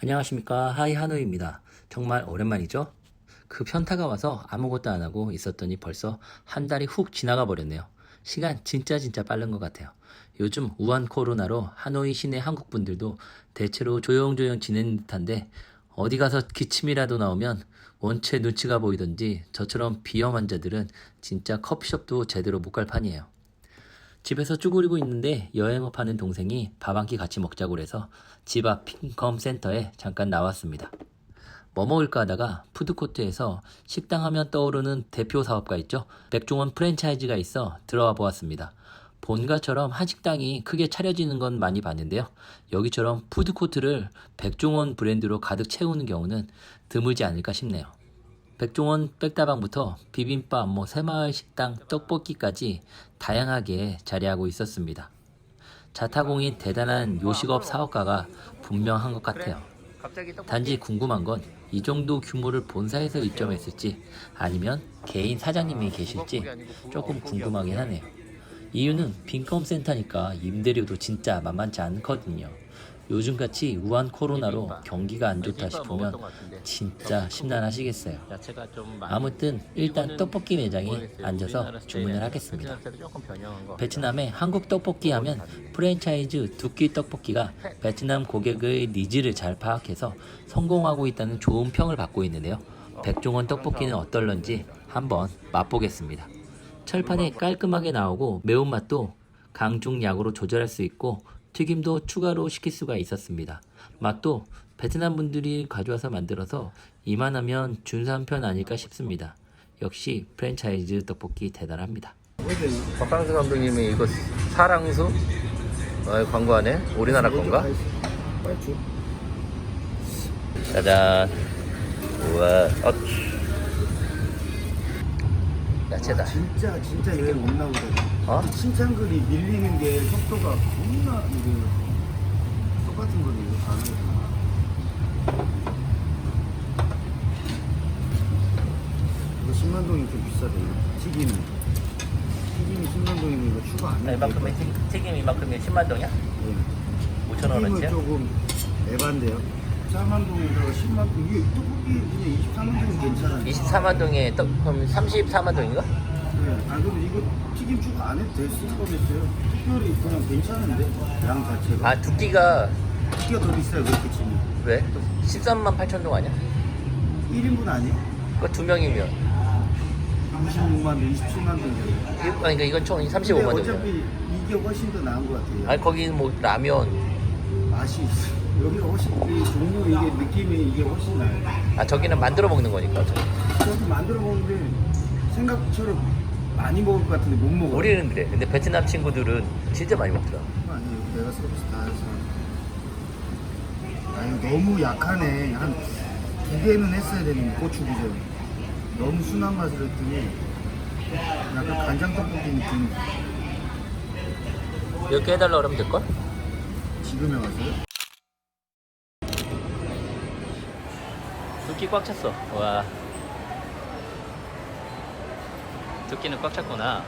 안녕하십니까 하이 하노이입니다. 정말 오랜만이죠? 그 편타가 와서 아무것도 안 하고 있었더니 벌써 한 달이 훅 지나가 버렸네요. 시간 진짜 진짜 빠른 것 같아요. 요즘 우한 코로나로 하노이 시내 한국 분들도 대체로 조용조용 지내는 듯한데 어디 가서 기침이라도 나오면 원체 눈치가 보이던지 저처럼 비염 환자들은 진짜 커피숍도 제대로 못 갈 판이에요. 집에서 쭈그리고 있는데 여행업 하는 동생이 밥 한 끼 같이 먹자고 그래서 집 앞 핑컴 센터에 잠깐 나왔습니다. 뭐 먹을까 하다가 푸드코트에서 식당 하면 떠오르는 대표 사업가 있죠? 백종원 프랜차이즈가 있어 들어와 보았습니다. 본가처럼 한식당이 크게 차려지는 건 많이 봤는데요. 여기처럼 푸드코트를 백종원 브랜드로 가득 채우는 경우는 드물지 않을까 싶네요. 백종원 백다방부터 비빔밥, 뭐 새마을 식당, 떡볶이까지 다양하게 자리하고 있었습니다. 자타공인 대단한 요식업 사업가가 분명한 것 같아요. 단지 궁금한 건 이 정도 규모를 본사에서 입점했을지 아니면 개인 사장님이 계실지 조금 궁금하긴 하네요. 이유는 빈컴 센터니까 임대료도 진짜 만만치 않거든요. 요즘같이 우한 코로나로 경기가 안 좋다 싶으면 진짜 심란하시겠어요. 아무튼 일단 떡볶이 매장에 앉아서 주문을 하겠습니다. 베트남의 한국 떡볶이 하면 프랜차이즈 두끼 떡볶이가 베트남 고객의 니즈를 잘 파악해서 성공하고 있다는 좋은 평을 받고 있는데요. 백종원 떡볶이는 어떨런지 한번 맛보겠습니다. 철판에 깔끔하게 나오고 매운맛도 강중약으로 조절할 수 있고 튀김도 추가로 시킬 수가 있었습니다. 맛도 베트남 분들이 가져와서 만들어서 이만하면 준수한 편 아닐까 싶습니다. 역시 프랜차이즈 떡볶이 대단합니다. 박강수 감독님이 이거 사랑수 어, 광고하네. 우리나라 건가? 짜잔. 우와. 어. 야채다. 진짜 진짜 이게 못 나오다. 어? 칭찬글이 밀리는 게 속도가 겁나 이게 똑같은 거를 이거 다 하는 이거 10만 동이 좀 비싸대요. 튀김이. 튀김이 10만 동이면 이거 추가 안 해도 이만큼의 튀- 튀김 이만큼이 10만 동이야? 네. 5천 튀김은 원어치야? 조금 에반데요. 4만 동에서 10만 동 이게 떡볶이 그냥 24만 동이 괜찮아요. 24만 동에 떡 그럼 34만 동인가? 네. 아 근데 이거 튀김 추가 안 해도 됐을 뻔했어요. 특별히 그냥 괜찮은데 양 자체가. 아 두끼가 키가 더 비싸요 그렇게 치면 왜? 13만 8천 동 아니야? 1인분 아니에요? 그거 두 명이면 26만 원, 27만 원 정도 이- 아니 그러니까 이건 총 근데 35만 동이야. 어차피 이게 훨씬 더 나은 것 같아요 아니 거기는 뭐 라면 맛이 있어 여기가 훨씬 이 종류 이게 느낌이 이게 훨씬 나아요 아 저기는 만들어 먹는 거니까 어차피. 저도 만들어 먹는데 생각처럼 많이 먹을 것 같은데 못 먹어 우리는 그래. 근데 베트남 친구들은 진짜 많이 먹더라. 아니에요 내가 서비스 다 해서 아니 너무 약하네 한 두 개는 했어야 되는데 고추기전 너무 순한 맛을 했더니 약간 간장 떡볶이 느낌 몇개 해달라 그러면 될걸? 지금에 와서요? 두끼 꽉 찼어. 와. 두끼는 꽉 찼구나.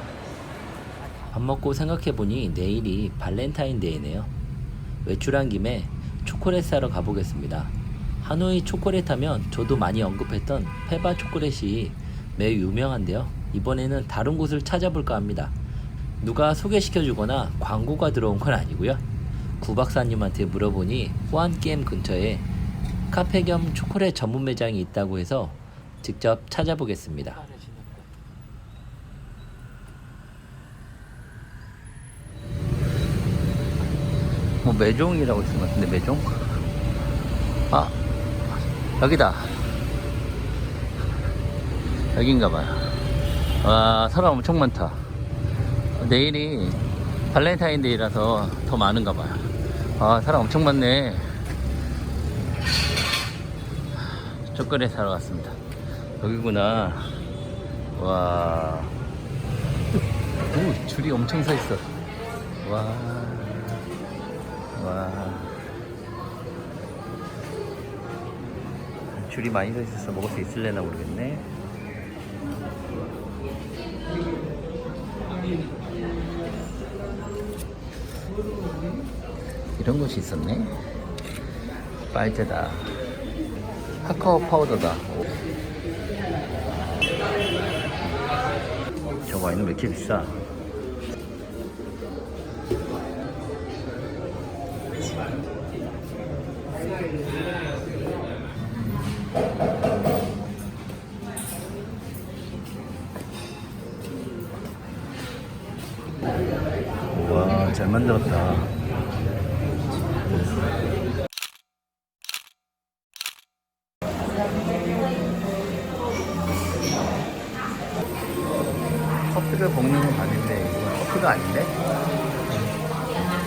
밥 먹고 생각해보니 내일이 발렌타인데이네요. 외출한 김에 초콜릿 사러 가보겠습니다. 하노이 초콜릿 하면 저도 많이 언급했던 페바 초콜릿이 매우 유명한데요. 이번에는 다른 곳을 찾아볼까 합니다. 누가 소개시켜주거나 광고가 들어온 건 아니고요. 구 박사님한테 물어보니 호안게임 근처에 카페 겸 초콜릿 전문 매장이 있다고 해서 직접 찾아보겠습니다. 뭐 매종이라고 있는 것 같은데 매종? 아 여기다. 여긴가봐요. 와 사람 엄청 많다. 내일이 발렌타인데이라서 더 많은가봐요. 아 사람 엄청 많네 초콜릿 사러 왔습니다 여기구나 와 오, 줄이 엄청 서 있어 와 와. 줄이 많이 서 있어서 먹을 수 있을래나 모르겠네. 이런 곳이 있었네. 빨대다. 카카오 파우더다. 저거 와인은 왜 이렇게 비싸? 와, 잘 만들었다.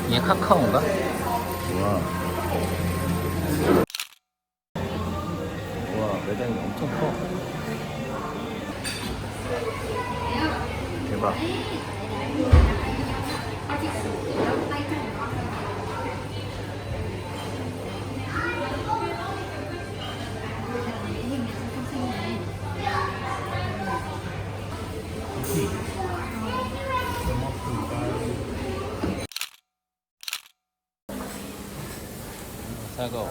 이게 카카오인가? 우와. 우와 매장이 엄청 커. 대박 사과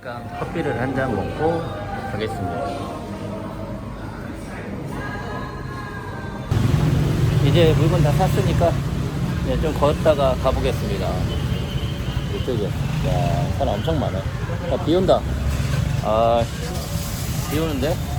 그러니까 커피를 한 잔 먹고 가겠습니다. 이제 물건 다 샀으니까 이제 좀 걷다가 가보겠습니다. 이쪽에 야 사람 엄청 많아. 야, 비 온다. 아, 비 오는데?